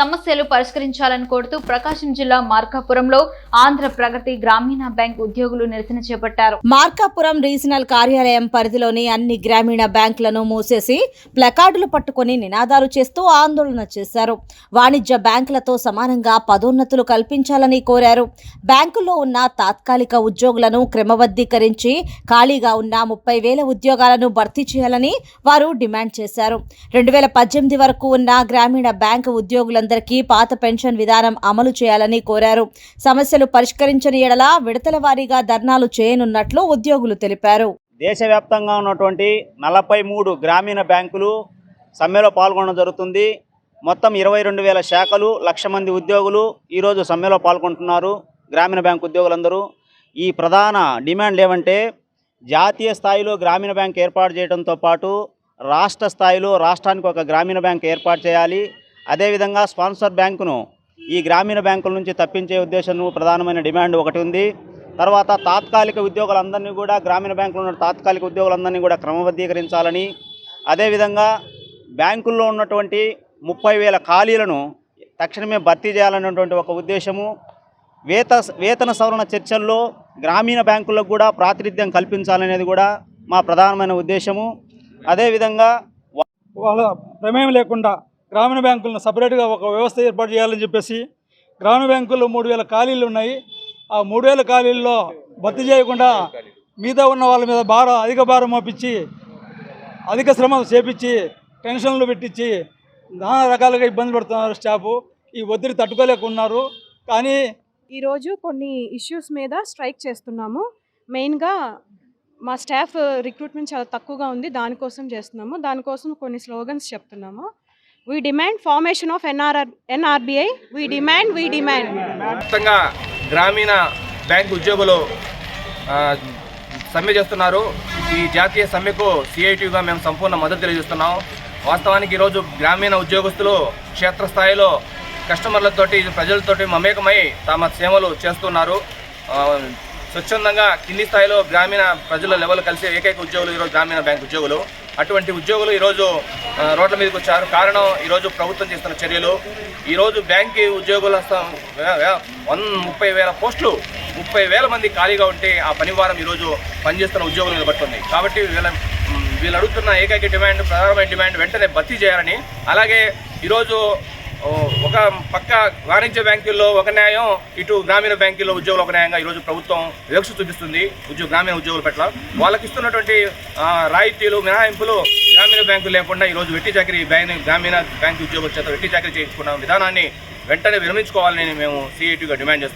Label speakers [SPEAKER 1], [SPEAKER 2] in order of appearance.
[SPEAKER 1] సమస్యలు పరిష్కరించాలని కోరుతూ ప్రకాశం జిల్లా మార్కాపురంలో ఆంధ్ర ప్రగతి గ్రామీణ బ్యాంక్ ఉద్యోగులు నిరసన చేపట్టారు.
[SPEAKER 2] మార్కాపురం రీజనల్ కార్యాలయం పరిధిలోని అన్ని గ్రామీణ బ్యాంకులను మూసేసి ప్లకార్డులు పట్టుకొని నినాదాలు చేస్తూ ఆందోళన చేశారు. వాణిజ్య బ్యాంకులతో సమానంగా పదోన్నతులు కల్పించాలని కోరారు. బ్యాంకుల్లో ఉన్న తాత్కాలిక ఉద్యోగులను క్రమబద్ధీకరించి ఖాళీగా ఉన్న ముప్పై వేల ఉద్యోగాలను భర్తీ చేయాలని వారు డిమాండ్ చేశారు. రెండు వేల పద్దెనిమిది వరకు ఉన్న గ్రామీణ బ్యాంకు ఉద్యోగులందరికీ పాత పెన్షన్ విధానం అమలు చేయాలని కోరారు. సమస్యలు పరిష్కరించని ఎడల విడతల వారీగా ధర్నాలు చేయనున్నట్లు ఉద్యోగులు తెలిపారు.
[SPEAKER 3] దేశవ్యాప్తంగా ఉన్నటువంటి నలభై మూడు గ్రామీణ బ్యాంకులు సమ్మెలో పాల్గొనడం జరుగుతుంది. మొత్తం ఇరవై రెండు వేల శాఖలు లక్ష మంది ఉద్యోగులు ఈరోజు సమ్మెలో పాల్గొంటున్నారు గ్రామీణ బ్యాంక్ ఉద్యోగులందరూ. ఈ ప్రధాన డిమాండ్లు ఏమంటే జాతీయ స్థాయిలో గ్రామీణ బ్యాంక్ ఏర్పాటు చేయడంతో పాటు రాష్ట్ర స్థాయిలో రాష్ట్రానికి ఒక గ్రామీణ బ్యాంక్ ఏర్పాటు చేయాలి. అదేవిధంగా స్పాన్సర్ బ్యాంకును ఈ గ్రామీణ బ్యాంకుల నుంచి తప్పించే ఉద్దేశం ప్రధానమైన డిమాండ్ ఒకటి ఉంది. తర్వాత తాత్కాలిక ఉద్యోగులందరినీ కూడా గ్రామీణ బ్యాంకులో ఉన్న తాత్కాలిక ఉద్యోగులందరినీ కూడా క్రమబద్ధీకరించాలని అదేవిధంగా బ్యాంకుల్లో ఉన్నటువంటి ముప్పై వేల ఖాళీలను తక్షణమే భర్తీ చేయాలనేటువంటి ఒక ఉద్దేశము. వేత వేతన సవరణ చర్చల్లో గ్రామీణ బ్యాంకులకు కూడా ప్రాతినిధ్యం కల్పించాలనేది కూడా మా ప్రధానమైన ఉద్దేశము. అదేవిధంగా
[SPEAKER 4] వాళ్ళ ప్రమేయం లేకుండా గ్రామీణ బ్యాంకులను సపరేట్గా ఒక వ్యవస్థ ఏర్పాటు చేయాలని చెప్పేసి గ్రామీణ బ్యాంకుల్లో మూడు వేల ఖాళీలు ఉన్నాయి. ఆ మూడు వేల ఖాళీల్లో భర్తీ చేయకుండా మిగతా ఉన్న వాళ్ళ మీద భారం అధిక భారం మోపించి అధిక శ్రమ చేపించి టెన్షన్లు పెట్టించి నానా రకాలుగా ఇబ్బంది పడుతున్నారు స్టాఫ్. ఈ ఒత్తిడి తట్టుకోలేకున్నారు. కానీ
[SPEAKER 5] ఈరోజు కొన్ని ఇష్యూస్ మీద స్ట్రైక్ చేస్తున్నాము. మెయిన్గా మా స్టాఫ్ రిక్రూట్మెంట్ చాలా తక్కువగా ఉంది. దానికోసం చేస్తున్నాము. దానికోసం కొన్ని స్లోగన్స్ చెప్తున్నాము. We demand formation of NRR NRBI we demand we demand
[SPEAKER 6] మొత్తంగా గ్రామీణ బ్యాంక్ ఉద్యోగులు సమ్మె చేస్తున్నారు. ఈ జాతీయ సమ్మెకు సిఐటిగా మేము సంపూర్ణ మద్దతు తెలియజేస్తున్నాం. వాస్తవానికి ఈరోజు గ్రామీణ ఉద్యోగస్తులు క్షేత్రస్థాయిలో కస్టమర్లతోటి ప్రజలతోటి మమేకమై తమ సేవలు చేస్తున్నారు. స్వచ్ఛందంగా కింది స్థాయిలో గ్రామీణ ప్రజల లెవెల్ కలిసి ఏకైక ఉద్యోగులు ఈరోజు గ్రామీణ బ్యాంక్ ఉద్యోగులు. అటువంటి ఉద్యోగులు ఈరోజు రోడ్ల మీదకి వచ్చారు. కారణం ఈరోజు ప్రభుత్వం చేస్తున్న చర్యలు. ఈరోజు బ్యాంకు ఉద్యోగుల వన్ ముప్పై వేల పోస్టులు ముప్పై వేల మంది ఖాళీగా ఉంటే ఆ పనివారం ఈరోజు పనిచేస్తున్న ఉద్యోగులు మీద కాబట్టి వీళ్ళ వీళ్ళు అడుగుతున్న ఏకైక డిమాండ్ ప్రధానమైన డిమాండ్ వెంటనే భర్తీ చేయాలని. అలాగే ఈరోజు ఒక పక్క వాణిజ్య బ్యాంకుల్లో ఒక న్యాయం ఇటు గ్రామీణ బ్యాంకుల్లో ఉద్యోగులు ఒక న్యాయంగా ఈరోజు ప్రభుత్వం వివక్ష చూపిస్తుంది ఉద్యోగ గ్రామీణ ఉద్యోగుల పట్ల. వాళ్ళకి ఇస్తున్నటువంటి రాయితీలు మినహాయింపులు గ్రామీణ బ్యాంకులు లేకుండా ఈరోజు వెట్టి చాకరీ బ్యాంక్ గ్రామీణ బ్యాంకు ఉద్యోగుల చేత వెట్టి చాకరీ చేయించుకున్న విధానాన్ని వెంటనే విరమించుకోవాలని మేము సిఐటిగా డిమాండ్ చేస్తున్నాం.